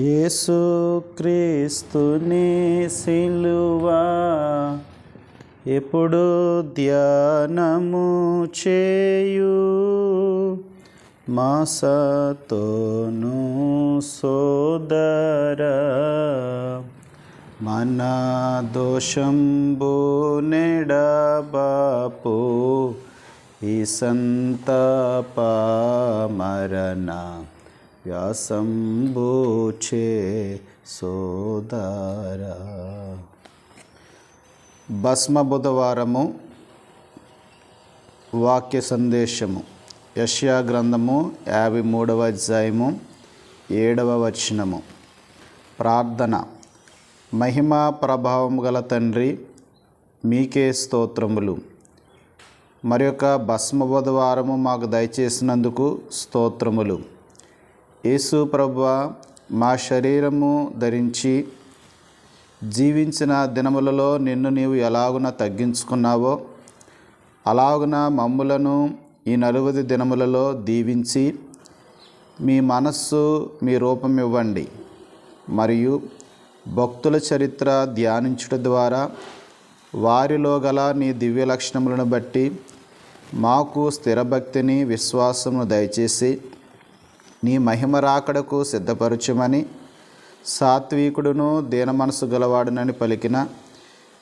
యేసుక్రీస్తుని సిలువా. ఎప్పుడు ధ్యానము చేయు? మాసతోను సోదర. మన దోషంబు నెడబాపు ఈ సంతాప మరణ వ్యాసంబోచే సోదార. భస్మ బుధవారము వాక్య సందేశము. యష్యా గ్రంథము యాభై మూడవ అధ్యాయము ఏడవ వచనము. ప్రార్థన. మహిమా ప్రభావం గల తండ్రి మీకే స్తోత్రములు. మరి యొక్క భస్మ బుధవారము మాకు దయచేసినందుకు స్తోత్రములు. యేసు ప్రభు మా శరీరము ధరించి జీవించిన దినములలో నిన్ను నీవు ఎలాగున తగ్గించుకున్నావో అలాగున మమ్ములను ఈ నలువది దినములలో దీవించి మీ మనస్సు మీ రూపం ఇవ్వండి మరియు భక్తుల చరిత్ర ధ్యానించుట ద్వారా వారిలో గల నీ దివ్య లక్షణములను బట్టి మాకు స్థిరభక్తిని విశ్వాసమును దయచేసి నీ మహిమ రాకడకు సిద్ధపరచమని సాత్వికుడును దీన మనసు గలవాడునని పలికిన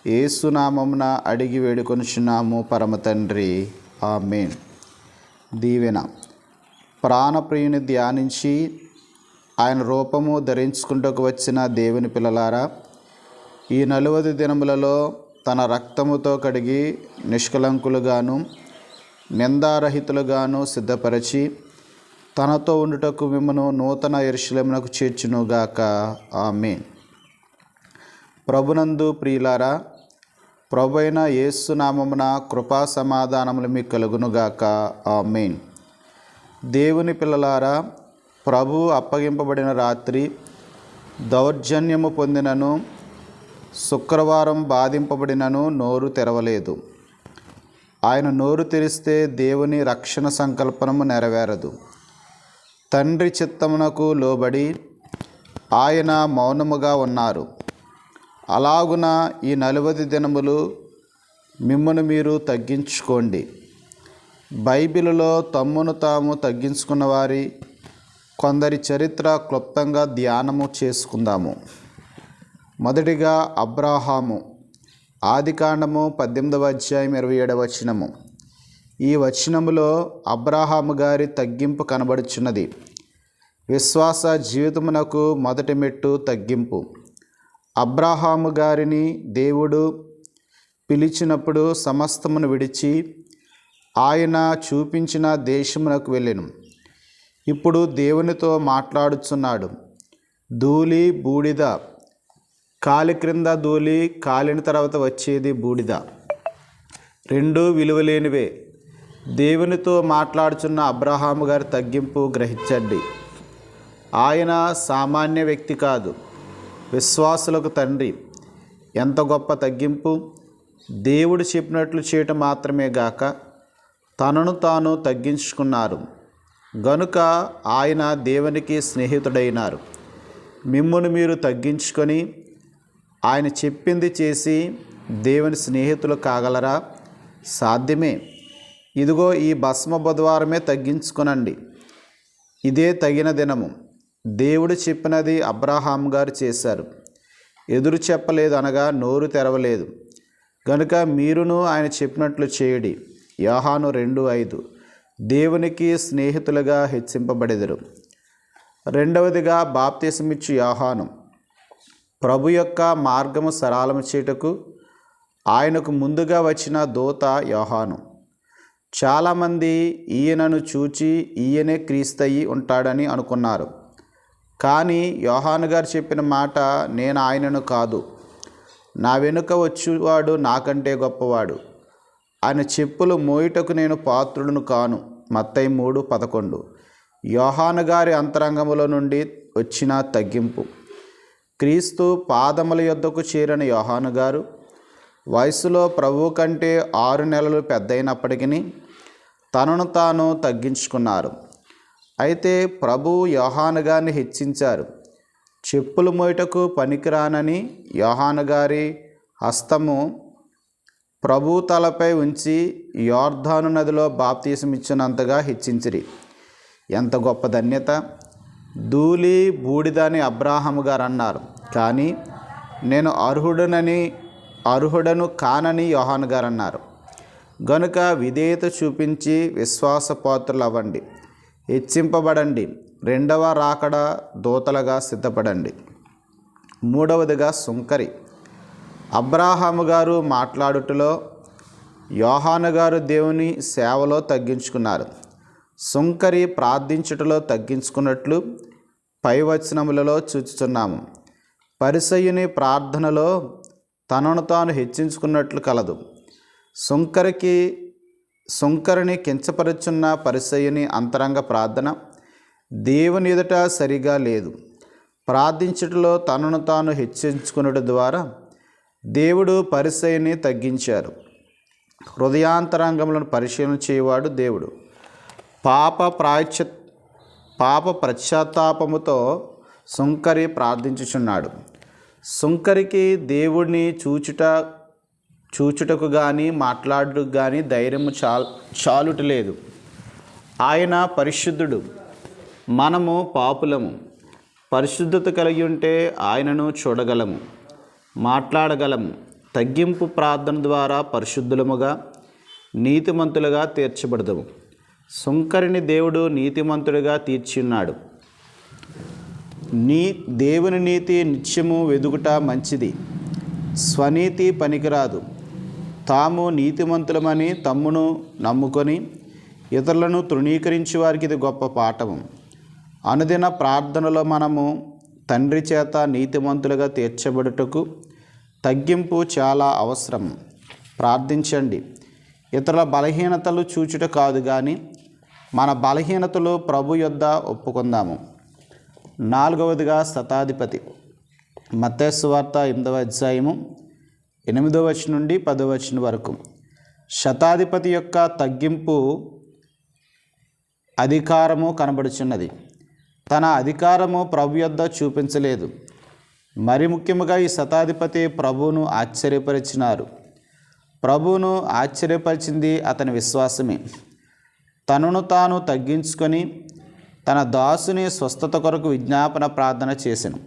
ఏసునామమున అడిగి వేడుకొనుచున్నాము పరమ తండ్రి. ఆమెన్. దీవెన. ప్రాణప్రియుని ధ్యానించి ఆయన రూపము ధరించుకుంటకు వచ్చిన దేవుని పిల్లలారా ఈ నలువది దినములలో తన రక్తముతో కడిగి నిష్కలంకులుగాను నిందారహితులుగాను సిద్ధపరిచి తనతో ఉండుటకు మిమ్మను నూతన ఎరుశలమునకు చేర్చునుగాక. ఆమె ప్రభునందు ప్రియులారా ప్రభు అయిన యేసునామమున కృపా సమాధానములు మీకు కలుగునుగాక. ఆమెన్. దేవుని పిల్లలారా ప్రభు అప్పగింపబడిన రాత్రి దౌర్జన్యము పొందినను శుక్రవారం బాధింపబడినను నోరు తెరవలేదు. ఆయన నోరు తెరిస్తే దేవుని రక్షణ సంకల్పనము నెరవేరదు. తండ్రి చిత్తమునకు లోబడి ఆయన మౌనముగా ఉన్నారు. అలాగున ఈ నలువది దినములు మిమ్మను మీరు తగ్గించుకోండి. బైబిలులో తమ్మును తాము తగ్గించుకున్న వారి కొందరి చరిత్ర క్లుప్తంగా ధ్యానము చేసుకుందాము. మొదటిగా అబ్రాహాము. ఆదికాండము పద్దెనిమిదవ అధ్యాయం ఇరవై ఏడవ వచనము. ఈ వచనములో అబ్రాహాము గారి తగ్గింపు కనబడుచున్నది. విశ్వాస జీవితమునకు మొదటి మెట్టు తగ్గింపు. అబ్రాహాము గారిని దేవుడు పిలిచినప్పుడు సమస్తమును విడిచి ఆయన చూపించిన దేశమునకు వెళ్ళాను. ఇప్పుడు దేవునితో మాట్లాడుచున్నాడు. ధూళి బూడిద. కాలి క్రింద ధూళి కాలిన తర్వాత వచ్చేది బూడిద. రెండూ విలువలేనివే. దేవునితో మాట్లాడుచున్న అబ్రహాము గారి తగ్గింపు గ్రహించండి. ఆయన సామాన్య వ్యక్తి కాదు విశ్వాసులకు తండ్రి. ఎంత గొప్ప తగ్గింపు! దేవుడు చెప్పినట్లు చేయటం మాత్రమే గాక తనను తాను తగ్గించుకున్నారు. గనుక ఆయన దేవునికి స్నేహితుడైనారు. మిమ్మును మీరు తగ్గించుకొని ఆయన చెప్పింది చేసి దేవుని స్నేహితులు కాగలరా? సాధ్యమే. ఇదిగో ఈ భస్మ బుధవారమే తగ్గించుకునండి. ఇదే తగిన దినము. దేవుడు చెప్పినది అబ్రహాం గారు చేశారు. ఎదురు చెప్పలేదు అనగా నోరు తెరవలేదు. గనుక మీరును ఆయన చెప్పినట్లు చేయడి. యోహాను రెండు ఐదు. దేవునికి స్నేహితులుగా హెచ్చింపబడెదరు. రెండవదిగా బాప్తీసమిచ్చు యోహాను. ప్రభు యొక్క మార్గము సరళము చేయుటకు ఆయనకు ముందుగా వచ్చిన దూత యోహాను. చాలామంది ఈయనను చూచి ఈయనే క్రీస్తయి ఉంటాడని అనుకున్నారు. కానీ యోహాను గారు చెప్పిన మాట నేను ఆయనను కాదు. నా వెనుక వచ్చేవాడు నాకంటే గొప్పవాడు. ఆయన చెప్పులు మోయుటకు నేను పాత్రుడును కాను. మత్తై మూడు పదకొండు. యోహాను గారి అంతరంగముల నుండి వచ్చిన తగ్గింపు. క్రీస్తు పాదముల యొద్దకు చేరిన యోహాను గారు వయసులో ప్రభువు కంటే ఆరు నెలలు పెద్దయినప్పటికీ తనను తాను తగ్గించుకున్నారు. అయితే ప్రభు యోహాను గారిని హెచ్చించారు. చెప్పులు మోయటకు పనికిరానని యోహాను గారి హస్తము ప్రభు తలపై ఉంచి యోర్ధాను నదిలో బాప్తీసం ఇచ్చినంతగా హెచ్చించిరి. ఎంత గొప్ప ధన్యత! ధూళి బూడిదని అబ్రాహాము గారు అన్నారు కానీ నేను అర్హుడనని అర్హుడను కానని యోహాన్ గారు అన్నారు గనుక విధేయత చూపించి విశ్వాసపాత్రులు అవ్వండి హెచ్చింపబడండి. రెండవ రాకడ దూతలుగా సిద్ధపడండి. మూడవదిగా సుంకరి. అబ్రాహాము గారు మాట్లాడుటలో యోహాను గారు దేవుని సేవలో తగ్గించుకున్నారు. సుంకరి ప్రార్థించుటలో తగ్గించుకున్నట్లు పై వచనములలో చూచుచున్నాము ప్రార్థనలో తనను తాను హెచ్చించుకున్నట్లు కలదు. సుంకరికి సుంకరిని కించపరుచున్న పరిసయ్యుని అంతరంగ ప్రార్థన దేవుని ఎదుట సరిగా లేదు. ప్రార్థించుటలో తనను తాను హెచ్చించుకున్నట ద్వారా దేవుడు పరిసయ్యని తగ్గించారు. హృదయాంతరంగములను పరిశీలన చేయవాడు దేవుడు. పాప ప్రాయశ్చ పాప ప్రశ్చాత్తాపముతో సుంకరి ప్రార్థించుచున్నాడు. సుంకరికి దేవుడిని చూచుట చూచుటకు కానీ మాట్లాడుటకు కానీ ధైర్యము చాల్ చాలుట లేదు. ఆయన పరిశుద్ధుడు మనము పాపులము. పరిశుద్ధత కలిగి ఉంటే ఆయనను చూడగలము మాట్లాడగలము. తగ్గింపు ప్రార్థన ద్వారా పరిశుద్ధులముగా నీతిమంతులుగా తీర్చబడదము. సుంకరిని దేవుడు నీతిమంతుడిగా తీర్చున్నాడు నీ దేవుని నీతి నిత్యము వెదుగుట మంచిది. స్వనీతి పనికిరాదు. తాము నీతిమంతులమని తమ్మును నమ్ముకొని ఇతరులను తృణీకరించి వారికి ఇది గొప్ప పాఠము. అనుదిన ప్రార్థనలో మనము తండ్రి చేత నీతిమంతులుగా తీర్చబడుటకు తగ్గింపు చాలా అవసరం. ప్రార్థించండి. ఇతరుల బలహీనతలు చూచుట కాదు కానీ మన బలహీనతలు ప్రభు యొద్ద ఒప్పుకుందాము. నాలుగవదిగా శతాధిపతి. మత్తేసు వార్త ఎనిమిదవ అధ్యాయము ఎనిమిదవ వచ్చి నుండి పదవ వచ్చిన వరకు. శతాధిపతి యొక్క తగ్గింపు అధికారము కనబడుచున్నది. తన అధికారము ప్రభు యొద్ద చూపించలేదు. మరి ముఖ్యముగా ఈ శతాధిపతి ప్రభువును ఆశ్చర్యపరిచినారు. ప్రభువును ఆశ్చర్యపరిచింది అతని విశ్వాసమే. తనను తాను తగ్గించుకొని తన దాసుని స్వస్థత కొరకు విజ్ఞాపన ప్రార్థన చేసెను.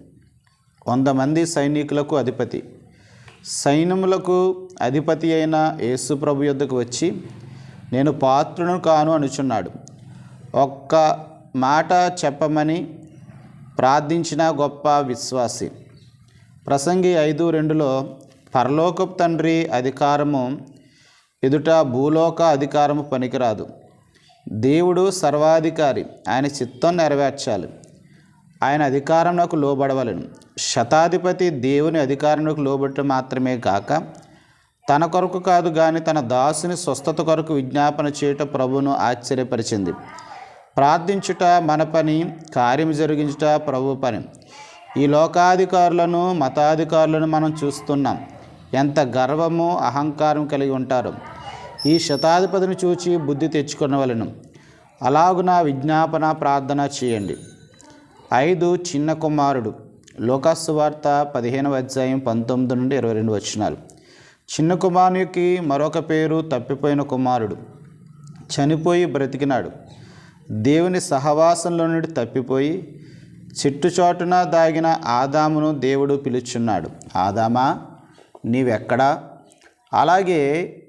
వంద మంది సైనికులకు అధిపతి. సైన్యములకు అధిపతి అయిన యేసుప్రభు యొద్దకు వచ్చి నేను పాత్రును కాను అనుచున్నాడు. ఒక్క మాట చెప్పమని ప్రార్థించిన గొప్ప విశ్వాసి. ప్రసంగి ఐదు రెండులో పరలోకపు తండ్రి అధికారము ఎదుట భూలోక అధికారము పనికిరాదు. దేవుడు సర్వాధికారి. ఆయన చిత్తం నెరవేర్చాలి. ఆయన అధికారంలోకి లోబడవలను. శతాధిపతి దేవుని అధికారంలోకి లోబడటం మాత్రమే కాక తన కొరకు కాదు కానీ తన దాసుని స్వస్థత కొరకు విజ్ఞాపన చేయుట ప్రభును ఆశ్చర్యపరిచింది. ప్రార్థించుట మన పని కార్యం జరిగించుట ప్రభు పని. ఈ లోకాధికారులను మతాధికారులను మనం చూస్తున్నాం. ఎంత గర్వము అహంకారం కలిగి ఉంటారు. ఈ శతాధిపతిని చూచి బుద్ధి తెచ్చుకునవలను. అలాగున విజ్ఞాపన ప్రార్థన చేయండి. ఐదు చిన్న కుమారుడు. లోకాసు వార్త పదిహేనవ అధ్యాయం పంతొమ్మిది నుండి ఇరవై రెండు వచ్చినారు చిన్న కుమారునికి మరొక పేరు తప్పిపోయిన కుమారుడు. చనిపోయి బ్రతికినాడు. దేవుని సహవాసంలో నుండి తప్పిపోయి చెట్టు చాటున దాగిన ఆదామును దేవుడు పిలుచున్నాడు. ఆదామా నీవెక్కడా? అలాగే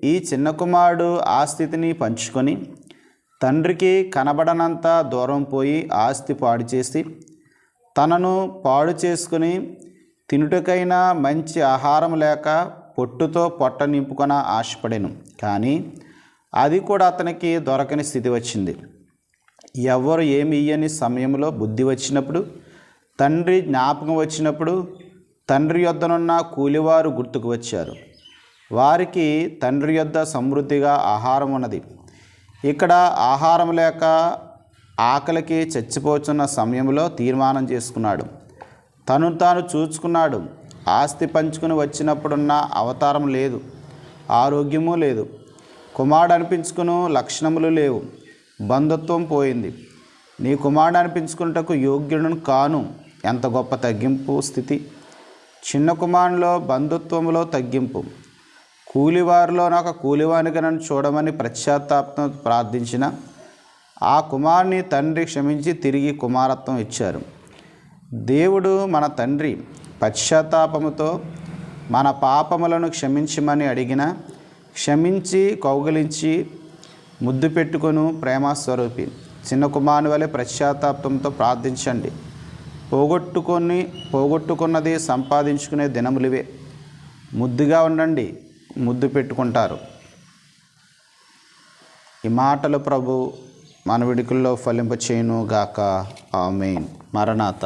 ఈ చిన్న కుమారుడు ఆ స్థితిని పంచుకొని తండ్రికి కనబడనంత దూరం పోయి ఆస్తి పాడు చేసి తనను పాడు చేసుకుని తినుటకైనా మంచి ఆహారం లేక పొట్టుతో పొట్ట నింపుకొన ఆశపడాను. కానీ అది కూడా అతనికి దొరకని స్థితి వచ్చింది. ఎవరు ఏమి ఇయ్యని సమయంలో బుద్ధి వచ్చినప్పుడు తండ్రి జ్ఞాపకం వచ్చినప్పుడు తండ్రి యొద్దనున్న కూలివారు గుర్తుకు వచ్చారు. వారికి తండ్రి యొద్ద సమృద్ధిగా ఆహారం ఉన్నది. ఇక్కడ ఆహారం లేక ఆకలికి చచ్చిపోతున్న సమయంలో తీర్మానం చేసుకున్నాడు. తను తాను చూచుకున్నాడు. ఆస్తి పంచుకుని వచ్చినప్పుడున్న అవతారం లేదు. ఆరోగ్యము లేదు. కుమారుడు అనిపించుకును లక్షణములు లేవు. బంధుత్వం పోయింది. నీ కుమారుడు అనిపించుకున్నటకు యోగ్యుడును కాను. ఎంత గొప్ప తగ్గింపు స్థితి. చిన్న కుమారులో బంధుత్వంలో తగ్గింపు. కూలివారిలో నాకు కూలివానికి నన్ను చూడమని పశ్చాత్తాపం ప్రార్థించిన ఆ కుమారుని తండ్రి క్షమించి తిరిగి కుమారత్వం ఇచ్చారు. దేవుడు మన తండ్రి పశ్చాత్తాపముతో మన పాపములను క్షమించమని అడిగిన క్షమించి కౌగలించి ముద్దు పెట్టుకును ప్రేమస్వరూపి. చిన్న కుమారుని వలె పశ్చాత్తాపంతో ప్రార్థించండి. పోగొట్టుకొని పోగొట్టుకున్నది సంపాదించుకునే దినములివే. ముద్దుగా ఉండండి. ముద్దు పెట్టుకుంటారు. ఈ మాటలు ప్రభు మన విడుకుల్లో ఫలింపచేయును గాక ఆమెన్. మరణాత.